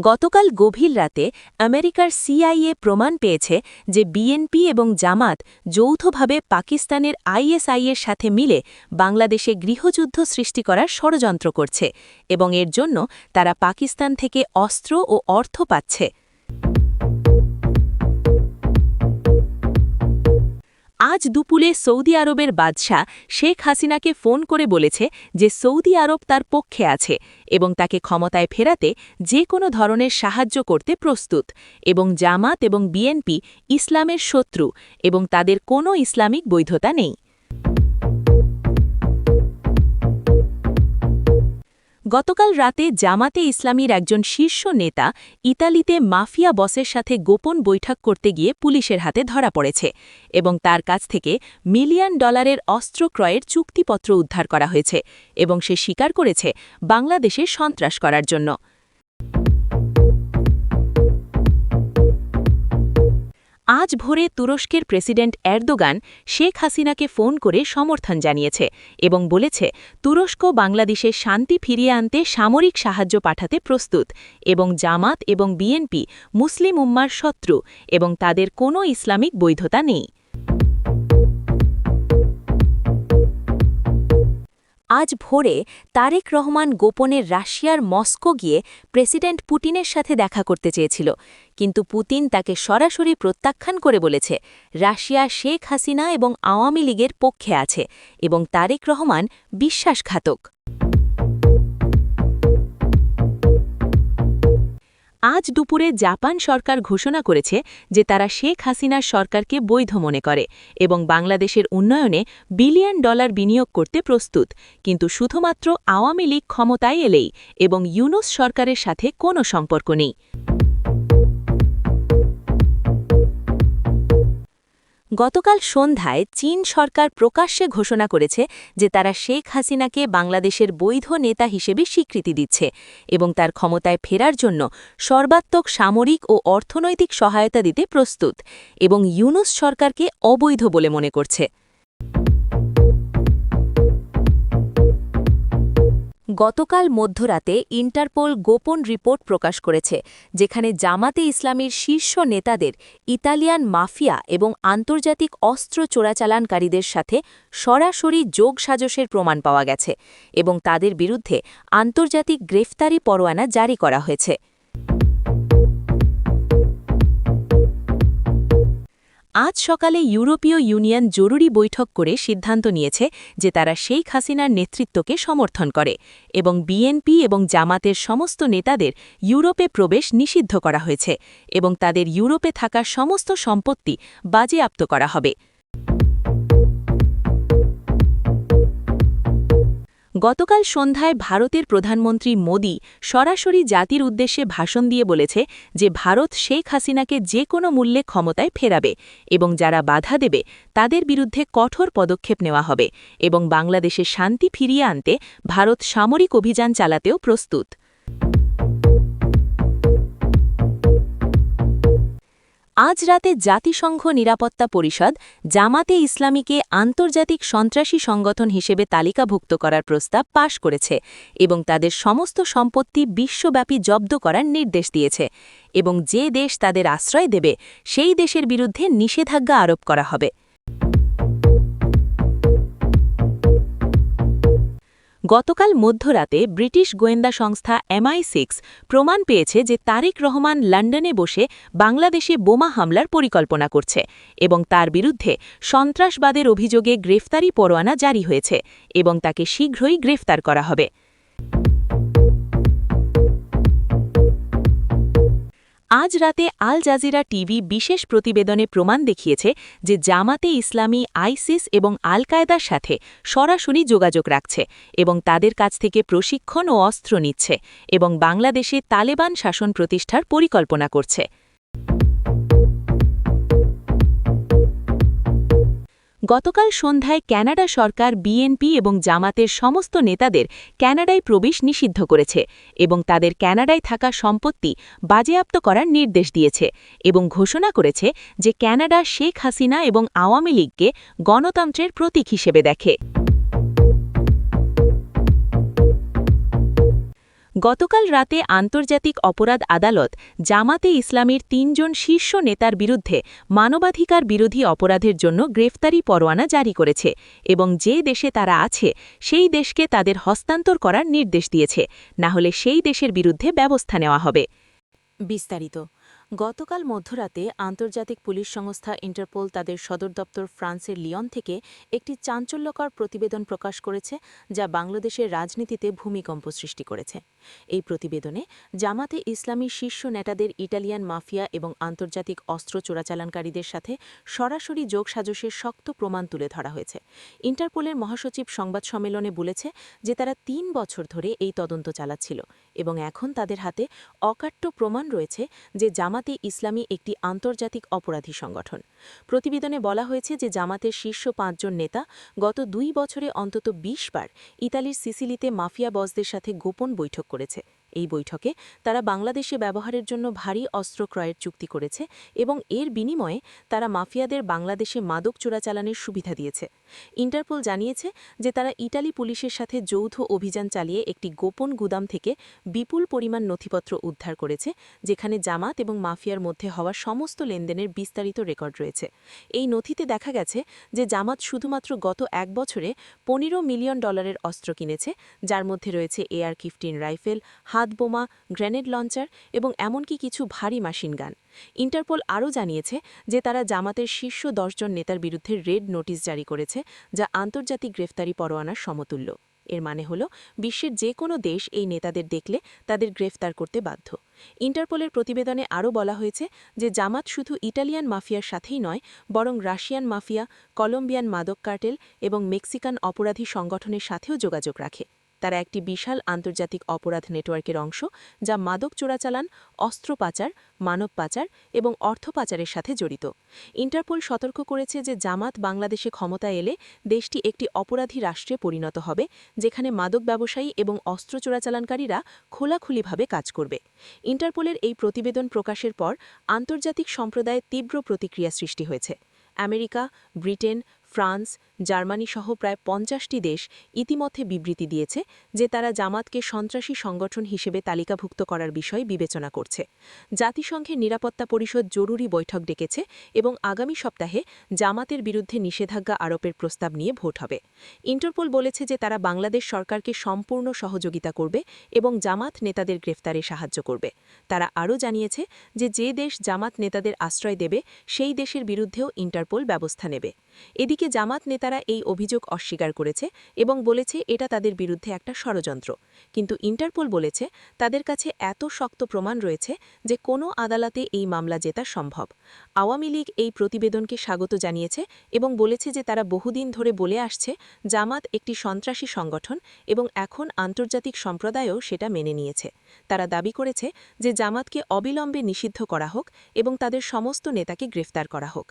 গতকাল গভীর রাতে আমেরিকার সিআইএ প্রমাণ পেয়েছে যে বিএনপি এবং জামাত যৌথভাবে পাকিস্তানের আইএসআইয়ের সাথে মিলে বাংলাদেশে গৃহযুদ্ধ সৃষ্টি করার ষড়যন্ত্র করছে এবং এর জন্য তারা পাকিস্তান থেকে অস্ত্র ও অর্থ পাচ্ছে। আজ দুপুরে সৌদি আরবের বাদশাহ শেখ হাসিনাকে ফোন করে বলেছে যে সৌদি আরব তার পক্ষে আছে এবং তাকে ক্ষমতায় ফেরাতে যে কোনো ধরনের সাহায্য করতে প্রস্তুত এবং জামাত এবং বিএনপি ইসলামের শত্রু এবং তাদের কোনো ইসলামিক বৈধতা নেই। গতকাল রাতে জামাতে ইসলামীর একজন শীর্ষ নেতা ইতালিতে মাফিয়া বসের সাথে গোপন বৈঠক করতে গিয়ে পুলিশের হাতে ধরা পড়েছে এবং তার কাছ থেকে মিলিয়ন ডলারের অস্ত্র ক্রয়ের চুক্তিপত্র উদ্ধার করা হয়েছে এবং সে স্বীকার করেছে বাংলাদেশে সন্ত্রাস করার জন্য। আজ ভোরে তুরস্কের প্রেসিডেন্ট এরদোগান শেখ হাসিনাকে ফোন করে সমর্থন জানিয়েছে এবং বলেছে, তুরস্ক বাংলাদেশে শান্তি ফিরিয়ে আনতে সামরিক সাহায্য পাঠাতে প্রস্তুত এবং জামাত এবং বিএনপি মুসলিম উম্মার শত্রু এবং তাদের কোনো ইসলামিক বৈধতা নেই। আজ ভোরে তারেক রহমান গোপনে রাশিয়ার মস্কো গিয়ে প্রেসিডেন্ট পুতিনের সাথে দেখা করতে চেয়েছিল। কিন্তু পুতিন তাকে সরাসরি প্রত্যাখ্যান করে বলেছে, রাশিয়া শেখ হাসিনা এবং আওয়ামী লীগের পক্ষে আছে এবং তারেক রহমান বিশ্বাসঘাতক। আজ দুপুরে জাপান সরকার ঘোষণা করেছে যে তারা শেখ হাসিনার সরকারকে বৈধ মনে করে এবং বাংলাদেশের উন্নয়নে বিলিয়ন ডলার বিনিয়োগ করতে প্রস্তুত। কিন্তু শুধুমাত্র আওয়ামী লীগ ক্ষমতায় এলেই এবং ইউনুস সরকারের সাথে কোনো সম্পর্ক নেই। গতকাল সন্ধ্যায় চীন সরকার প্রকাশ্যে ঘোষণা করেছে যে তারা শেখ হাসিনাকে বাংলাদেশের বৈধ নেতা হিসেবে স্বীকৃতি দিচ্ছে এবং তার ক্ষমতায় ফেরার জন্য সর্বাত্মক সামরিক ও অর্থনৈতিক সহায়তা দিতে প্রস্তুত এবং ইউনুস সরকারকে অবৈধ বলে মনে করছে। গতকাল মধ্যরাতে ইন্টারপোল গোপন রিপোর্ট প্রকাশ করেছে, যেখানে জামাতে ইসলামীর শীর্ষ নেতাদের ইতালিয়ান মাফিয়া এবং আন্তর্জাতিক অস্ত্র চোরাচালানকারীদের সাথে সরাসরি যোগ সাজসের প্রমাণ পাওয়া গেছে এবং তাদের বিরুদ্ধে আন্তর্জাতিক গ্রেফতারি পরোয়ানা জারি করা হয়েছে। আজ সকালে ইউরোপীয় ইউনিয়ন জরুরি বৈঠক করে সিদ্ধান্ত নিয়েছে যে তারা শেখ হাসিনার নেতৃত্বকে সমর্থন করে এবং বিএনপি এবং জামাতের সমস্ত নেতাদের ইউরোপে প্রবেশ নিষিদ্ধ করা হয়েছে এবং তাদের ইউরোপে থাকা সমস্ত সম্পত্তি বাজেয়াপ্ত করা হবে। গতকাল সন্ধ্যায় ভারতের প্রধানমন্ত্রী মোদী সরাসরি জাতির উদ্দেশ্যে ভাষণ দিয়ে বলেছে যে ভারত শেখ হাসিনাকে যে কোনো মূল্যে ক্ষমতায় ফেরাবে এবং যারা বাধা দেবে তাদের বিরুদ্ধে কঠোর পদক্ষেপ নেওয়া হবে এবং বাংলাদেশে শান্তি ফিরিয়ে আনতে ভারত সামরিক অভিযান চালাতেও প্রস্তুত। আজ রাতে জাতিসংঘ নিরাপত্তা পরিষদ জামাতে ইসলামীকে আন্তর্জাতিক সন্ত্রাসী সংগঠন হিসেবে তালিকাভুক্ত করার প্রস্তাব পাশ করেছে এবং তাদের সমস্ত সম্পত্তি বিশ্বব্যাপী জব্দ করার নির্দেশ দিয়েছে এবং যে দেশ তাদের আশ্রয় দেবে, সেই দেশের বিরুদ্ধে নিষেধাজ্ঞা আরোপ করা হবে। গতকাল মধ্যরাতে ব্রিটিশ গোয়েন্দা সংস্থা এমআই সিক্স প্রমাণ পেয়েছে যে তারেক রহমান লন্ডনে বসে বাংলাদেশে বোমা হামলার পরিকল্পনা করছে এবং তার বিরুদ্ধে সন্ত্রাসবাদের অভিযোগে গ্রেফতারি পরোয়ানা জারি হয়েছে এবং তাকে শীঘ্রই গ্রেফতার করা হবে। আজ রাতে আল জাজিরা টিভি বিশেষ প্রতিবেদনে প্রমাণ দেখিয়েছে যে জামাতে ইসলামী, আইসিস এবং আল কায়দার সাথে সরাসরি যোগাযোগ রাখছে এবং তাদের কাছ থেকে প্রশিক্ষণ ও অস্ত্র নিচ্ছে এবং বাংলাদেশে তালেবান শাসন প্রতিষ্ঠার পরিকল্পনা করছে। গতকাল সন্ধ্যায় ক্যানাডা সরকার বিএনপি এবং জামাতের সমস্ত নেতাদের ক্যানাডায় প্রবেশ নিষিদ্ধ করেছে এবং তাদের ক্যানাডায় থাকা সম্পত্তি বাজেয়াপ্ত করার নির্দেশ দিয়েছে এবং ঘোষণা করেছে যে ক্যানাডা শেখ হাসিনা এবং আওয়ামী লীগকে গণতন্ত্রের প্রতীক হিসেবে দেখে। গতকাল রাতে আন্তর্জাতিক অপরাধ আদালত জামাতে ইসলামের তিনজন শীর্ষ নেতার বিরুদ্ধে মানবাধিকার বিরোধী অপরাধের জন্য গ্রেফতারি পরোয়ানা জারি করেছে এবং যে দেশে তারা আছে, সেই দেশকে তাদের হস্তান্তর করার নির্দেশ দিয়েছে। না হলে সেই দেশের বিরুদ্ধে ব্যবস্থা নেওয়া হবে। বিস্তারিত গতকাল মধ্যরাতে আন্তর্জাতিক পুলিশ সংস্থা ইন্টারপোল তাদের সদর দপ্তর ফ্রান্সের লিয়ন থেকে একটি চাঞ্চল্যকর প্রতিবেদন প্রকাশ করেছে, যা বাংলাদেশের রাজনীতিতে ভূমিকম্প সৃষ্টি করেছে। এই প্রতিবেদনে জামাতে ইসলামী শীর্ষ নেতাদের ইটালিয়ান মাফিয়া এবং আন্তর্জাতিক অস্ত্র চোরাচালানকারীদের সাথে সরাসরি যোগসাজশের শক্ত প্রমাণ তুলে ধরা হয়েছে। ইন্টারপোলের মহাসচিব সংবাদ সম্মেলনে বলেছে যে তারা তিন বছর ধরে এই তদন্ত চালাচ্ছিল এবং এখন তাদের হাতে অকাট্য প্রমাণ রয়েছে যে জামাতে ইসলামী একটি আন্তর্জাতিক অপরাধী সংগঠন। প্রতিবেদনে বলা হয়েছে যে জামাতের শীর্ষ পাঁচজন নেতা গত দুই বছরে অন্তত ২০ বার ইতালির সিসিলিতে মাফিয়া বসদের সাথে গোপন বৈঠক করেছে। এই বৈঠকে তারা বাংলাদেশে ব্যবহারের জন্য ভারী অস্ত্র ক্রয়ের চুক্তি করেছে এবং এর বিনিময়ে তারা মাফিয়াদের বাংলাদেশে মাদক চোরাচালানের সুবিধা দিয়েছে। ইন্টারপোল জানিয়েছে যে তারা ইটালি পুলিশের সাথে যৌথ অভিযান চালিয়ে একটি গোপন গুদাম থেকে বিপুল পরিমাণ নথিপত্র উদ্ধার করেছে, যেখানে জামাত এবং মাফিয়ার মধ্যে হওয়া সমস্ত লেনদেনের বিস্তারিত রেকর্ড রয়েছে। এই নথিতে দেখা গেছে যে জামাত শুধুমাত্র গত এক বছরে পনেরো মিলিয়ন ডলারের অস্ত্র কিনেছে, যার মধ্যে রয়েছে এআর ফিফটিন রাইফেল হাতবোমা গ্রেনেড লঞ্চার এবং এমনকি কিছু ভারী মেশিনগান ইন্টারপোল আরও জানিয়েছে যে তারা জামাতের শীর্ষ দশজন নেতার বিরুদ্ধে রেড নোটিশ জারি করেছে, যা আন্তর্জাতিক গ্রেফতারি পরোয়ানার সমতুল্য। এর মানে হল, বিশ্বের যে কোনো দেশ এই নেতাদের দেখলে তাদের গ্রেফতার করতে বাধ্য। ইন্টারপোলের প্রতিবেদনে আরও বলা হয়েছে যে জামাত শুধু ইটালিয়ান মাফিয়ার সাথেই নয়, বরং রাশিয়ান মাফিয়া, কলম্বিয়ান মাদক কার্টেল এবং মেক্সিকান অপরাধী সংগঠনের সাথেও যোগাযোগ রাখে। তারা একটি বিশাল আন্তর্জাতিক অপরাধ নেটওয়ার্কের অংশ, যা মাদক চোরাচালান, অস্ত্র পাচার, মানব পাচার এবং অর্থ পাচারের সাথে জড়িত। ইন্টারপোল সতর্ক করেছে যে জামাত বাংলাদেশে ক্ষমতায় এলে দেশটি একটি অপরাধী রাষ্ট্রে পরিণত হবে, যেখানে মাদক ব্যবসায়ী এবং অস্ত্র চোরাচালানকারীরা খোলাখুলিভাবে কাজ করবে। ইন্টারপোলের এই প্রতিবেদন প্রকাশের পর আন্তর্জাতিক সম্প্রদায়ে তীব্র প্রতিক্রিয়া সৃষ্টি হয়েছে। আমেরিকা, ব্রিটেন ফ্রান্স, জার্মানি সহ প্রায় পঞ্চাশটি দেশ ইতিমধ্যে বিবৃতি দিয়েছে যে তারা জামাতকে সন্ত্রাসী সংগঠন হিসেবে তালিকাভুক্ত করার বিষয় বিবেচনা করছে। জাতিসংঘের নিরাপত্তা পরিষদ জরুরি বৈঠক ডেকেছে এবং আগামী সপ্তাহে জামাতের বিরুদ্ধে নিষেধাজ্ঞা আরোপের প্রস্তাব নিয়ে ভোট হবে। ইন্টারপোল বলেছে যে তারা বাংলাদেশ সরকারকে সম্পূর্ণ সহযোগিতা করবে এবং জামাত নেতাদের গ্রেফতারে সাহায্য করবে। তারা আরও জানিয়েছে যে যে দেশ জামাত নেতাদের আশ্রয় দেবে, সেই দেশের বিরুদ্ধেও ইন্টারপোল ব্যবস্থা নেবে। এদিকে জামাত নেতারা এই অভিযোগ অস্বীকার করেছে এবং বলেছে এটা তাদের বিরুদ্ধে একটা ষড়যন্ত্র। কিন্তু ইন্টারপোল বলেছে তাদের কাছে এত শক্ত প্রমাণ রয়েছে যে কোনো আদালতে এই মামলা জেতা সম্ভব। আওয়ামী লীগ এই প্রতিবেদনকে স্বাগত জানিয়েছে এবং বলেছে যে তারা বহুদিন ধরে বলে আসছে জামাত একটি সন্ত্রাসী সংগঠন এবং এখন আন্তর্জাতিক সম্প্রদায়ও সেটা মেনে নিয়েছে। তারা দাবি করেছে যে জামাতকে অবিলম্বে নিষিদ্ধ করা হোক এবং তাদের সমস্ত নেতাকে গ্রেফতার করা হোক।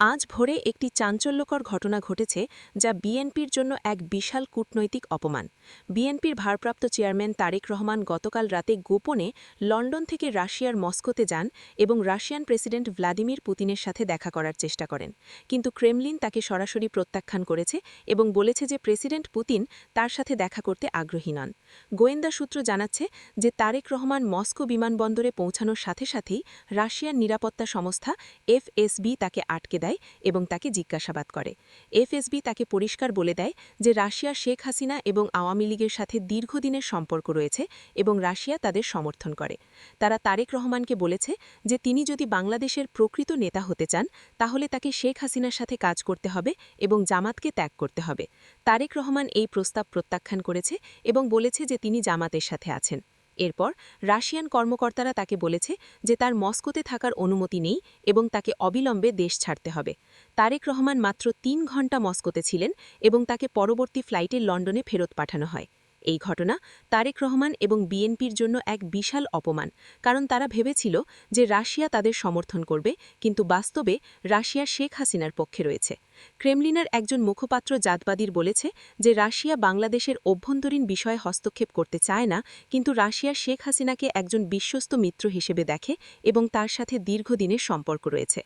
আজ ভোরে একটি চাঞ্চল্যকর ঘটনা ঘটেছে যা বিএনপির জন্য এক বিশাল কূটনৈতিক অপমান। বিএনপির ভারপ্রাপ্ত চেয়ারম্যান তারেক রহমান গতকাল রাতে গোপনে লন্ডন থেকে রাশিয়ার মস্কোতে যান এবং রাশিয়ান প্রেসিডেন্ট ভ্লাদিমির পুতিনের সাথে দেখা করার চেষ্টা করেন। কিন্তু ক্রেমলিন তাকে সরাসরি প্রত্যাখ্যান করেছে এবং বলেছে যে প্রেসিডেন্ট পুতিন তার সাথে দেখা করতে আগ্রহী নন। গোয়েন্দা সূত্র জানাচ্ছে যে তারেক রহমান মস্কো বিমানবন্দরে পৌঁছানোর সাথে সাথেই রাশিয়ার নিরাপত্তা সংস্থা এফএসবি তাকে আটকে দেয় এবং তাকে জিজ্ঞাসাবাদ করে। এফএসবি তাকে পরিষ্কার বলে দেয় যে রাশিয়া শেখ হাসিনা এবং আওয়ামী লীগের সাথে দীর্ঘদিনের সম্পর্ক রয়েছে এবং রাশিয়া তাদের সমর্থন করে। তারা তারেক রহমানকে বলেছে যে তিনি যদি বাংলাদেশের প্রকৃত নেতা হতে চান, তাহলে তাকে শেখ হাসিনার সাথে কাজ করতে হবে এবং জামাতকে ত্যাগ করতে হবে। তারেক রহমান এই প্রস্তাব প্রত্যাখ্যান করেছে এবং বলেছে যে তিনি জামাতের সাথে আছেন। এরপর রাশিয়ান কর্মকর্তারা তাকে বলেছে যে তার মস্কোতে থাকার অনুমতি নেই এবং তাকে অবিলম্বে দেশ ছাড়তে হবে। তারেক রহমান মাত্র তিন ঘণ্টা মস্কোতে ছিলেন এবং তাকে পরবর্তী ফ্লাইটে লন্ডনে ফেরত পাঠানো হয়। এই ঘটনা তারেক রহমান এবং বিএনপির জন্য এক বিশাল অপমান, কারণ তারা ভেবেছিল যে রাশিয়া তাদের সমর্থন করবে, কিন্তু বাস্তবে রাশিয়া শেখ হাসিনার পক্ষে রয়েছে। ক্রেমলিনার একজন মুখপাত্র জাতবাদীর বলেছে যে রাশিয়া বাংলাদেশের অভ্যন্তরীণ বিষয়ে হস্তক্ষেপ করতে চায় না, কিন্তু রাশিয়া শেখ হাসিনাকে একজন বিশ্বস্ত মিত্র হিসেবে দেখে এবং তার সাথে দীর্ঘদিনের সম্পর্ক রয়েছে।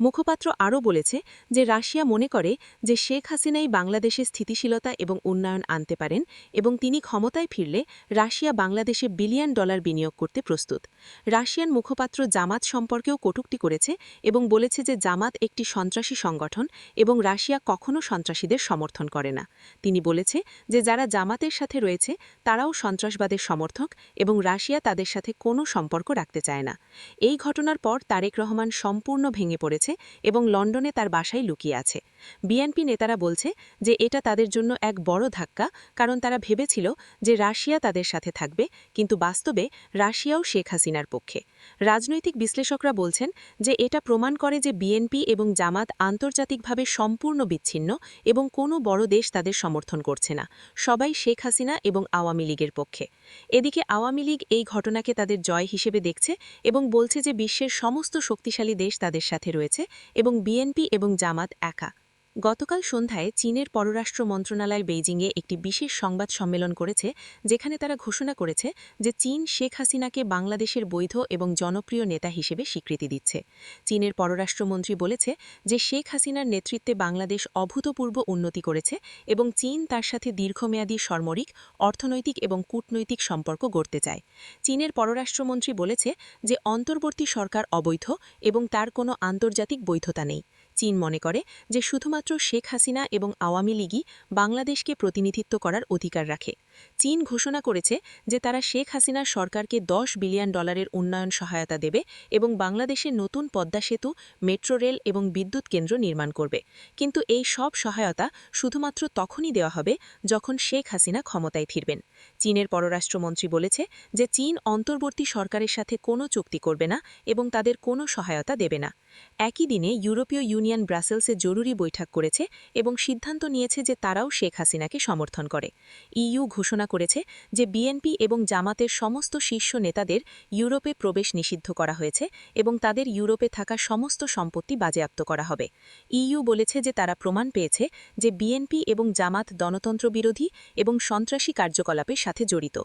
মুখপাত্র আরও বলেছে যে রাশিয়া মনে করে যে শেখ হাসিনাই বাংলাদেশে স্থিতিশীলতা এবং উন্নয়ন আনতে পারেন এবং তিনি ক্ষমতায় ফিরলে রাশিয়া বাংলাদেশে বিলিয়ন ডলার বিনিয়োগ করতে প্রস্তুত। রাশিয়ান মুখপাত্র জামাত সম্পর্কেও কটূক্তি করেছে এবং বলেছে যে জামাত একটি সন্ত্রাসী সংগঠন এবং রাশিয়া কখনো সন্ত্রাসীদের সমর্থন করে না। তিনি বলেছে যে, যারা জামাতের সাথে রয়েছে, তারাও সন্ত্রাসবাদের সমর্থক এবং রাশিয়া তাদের সাথে কোনো সম্পর্ক রাখতে চায় না। এই ঘটনার পর তারেক রহমান সম্পূর্ণ ভেঙে পড়েছে এবং লন্ডনে তার বাসায় লুকিয়ে আছে। বিএনপি নেতারা বলছে যে, এটা তাদের জন্য এক বড় ধাক্কা, কারণ তারা ভেবেছিল যে, রাশিয়া তাদের সাথে থাকবে, কিন্তু বাস্তবে রাশিয়াও শেখ হাসিনার পক্ষে। রাজনৈতিক বিশ্লেষকরা বলছেন যে এটা প্রমাণ করে যে বিএনপি এবং জামাত আন্তর্জাতিকভাবে সম্পূর্ণ বিচ্ছিন্ন এবং কোনো বড় দেশ তাদের সমর্থন করছে না, সবাই শেখ হাসিনা এবং আওয়ামী লীগের পক্ষে। এদিকে আওয়ামী লীগ এই ঘটনাকে তাদের জয় হিসেবে দেখছে এবং বলছে যে বিশ্বের সমস্ত শক্তিশালী দেশ তাদের সাথে রয়েছে এবং বিএনপি এবং জামাত একা। গতকাল সন্ধ্যায় চীনের পররাষ্ট্র মন্ত্রণালয় বেইজিংয়ে একটি বিশেষ সংবাদ সম্মেলন করেছে, যেখানে তারা ঘোষণা করেছে যে চীন শেখ হাসিনাকে বাংলাদেশের বৈধ এবং জনপ্রিয় নেতা হিসেবে স্বীকৃতি দিচ্ছে। চীনের পররাষ্ট্রমন্ত্রী বলেছে যে শেখ হাসিনার নেতৃত্বে বাংলাদেশ অভূতপূর্ব উন্নতি করেছে এবং চীন তার সাথে দীর্ঘমেয়াদী সামরিক, অর্থনৈতিক এবং কূটনৈতিক সম্পর্ক গড়তে চায়। চীনের পররাষ্ট্রমন্ত্রী বলেছে যে অন্তর্বর্তী সরকার অবৈধ এবং তার কোনো আন্তর্জাতিক বৈধতা নেই। চীন মনে করে যে শুধুমাত্র শেখ হাসিনা এবং আওয়ামী লীগই বাংলাদেশকে প্রতিনিধিত্ব করার অধিকার রাখে। চীন ঘোষণা করেছে যে তারা শেখ হাসিনার সরকারকে দশ বিলিয়ন ডলারের উন্নয়ন সহায়তা দেবে এবং বাংলাদেশে নতুন পদ্মা সেতু, মেট্রো রেল এবং বিদ্যুৎ কেন্দ্র নির্মাণ করবে। কিন্তু এই সব সহায়তা শুধুমাত্র তখনই দেওয়া হবে যখন শেখ হাসিনা ক্ষমতায় ফিরবেন। চীনের পররাষ্ট্রমন্ত্রী বলেছে যে চীন অন্তর্বর্তী সরকারের সাথে কোনো চুক্তি করবে না এবং তাদের কোনো সহায়তা দেবে না। একই দিনে ইউরোপীয় ইউনিয়ন ব্রাসেলসে জরুরি বৈঠক করেছে এবং সিদ্ধান্ত নিয়েছে যে তারাও শেখ হাসিনাকে সমর্থন করে। ইইউ ঘোষণা করেছে যে বিএনপি এবং জামাতের সমস্ত শীর্ষ নেতাদের ইউরোপে প্রবেশ নিষিদ্ধ করা হয়েছে এবং তাদের ইউরোপে থাকা সমস্ত সম্পত্তি বাজেয়াপ্ত করা হবে। ইইউ বলেছে যে তারা প্রমাণ পেয়েছে যে বিএনপি এবং জামাত গণতন্ত্র বিরোধী এবং সন্ত্রাসী কার্যকলাপের সাথে জড়িত।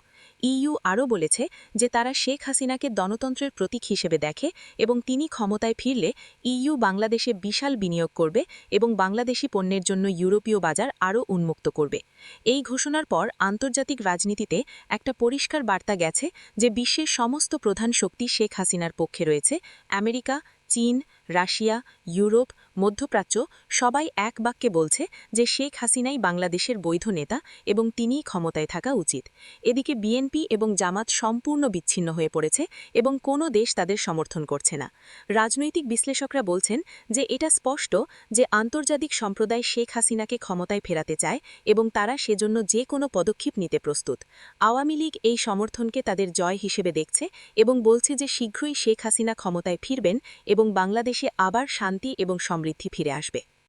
ইইউ আরও বলেছে যে তারা শেখ হাসিনাকে গণতন্ত্রের প্রতীক হিসেবে দেখে এবং তিনি ক্ষমতায় ফিরলে ইইউ বাংলাদেশে বিশাল বিনিয়োগ করবে এবং বাংলাদেশি পণ্যের জন্য ইউরোপীয় বাজার আরও উন্মুক্ত করবে। এই ঘোষণার পর আন্তর্জাতিক রাজনীতিতে একটা পরিষ্কার বার্তা গেছে যে বিশ্বের সমস্ত প্রধান শক্তি শেখ হাসিনার পক্ষে রয়েছে। আমেরিকা, চীন রাশিয়া, ইউরোপ, মধ্যপ্রাচ্য সবাই এক বাক্যে বলছে যে শেখ হাসিনাই বাংলাদেশের বৈধ নেতা এবং তিনিই ক্ষমতায় থাকা উচিত। এদিকে বিএনপি এবং জামাত সম্পূর্ণ বিচ্ছিন্ন হয়ে পড়েছে এবং কোনো দেশ তাদের সমর্থন করছে না। রাজনৈতিক বিশ্লেষকরা বলছেন যে এটা স্পষ্ট যে আন্তর্জাতিক সম্প্রদায় শেখ হাসিনাকে ক্ষমতায় ফেরাতে চায় এবং তারা সেজন্য যে কোনো পদক্ষেপ নিতে প্রস্তুত। আওয়ামী লীগ এই সমর্থনকে তাদের জয় হিসেবে দেখছে এবং বলছে যে শীঘ্রই শেখ হাসিনা ক্ষমতায় ফিরবেন এবং বাংলাদেশে আবার শান্তি এবং সমৃদ্ধি ফিরে আসবে।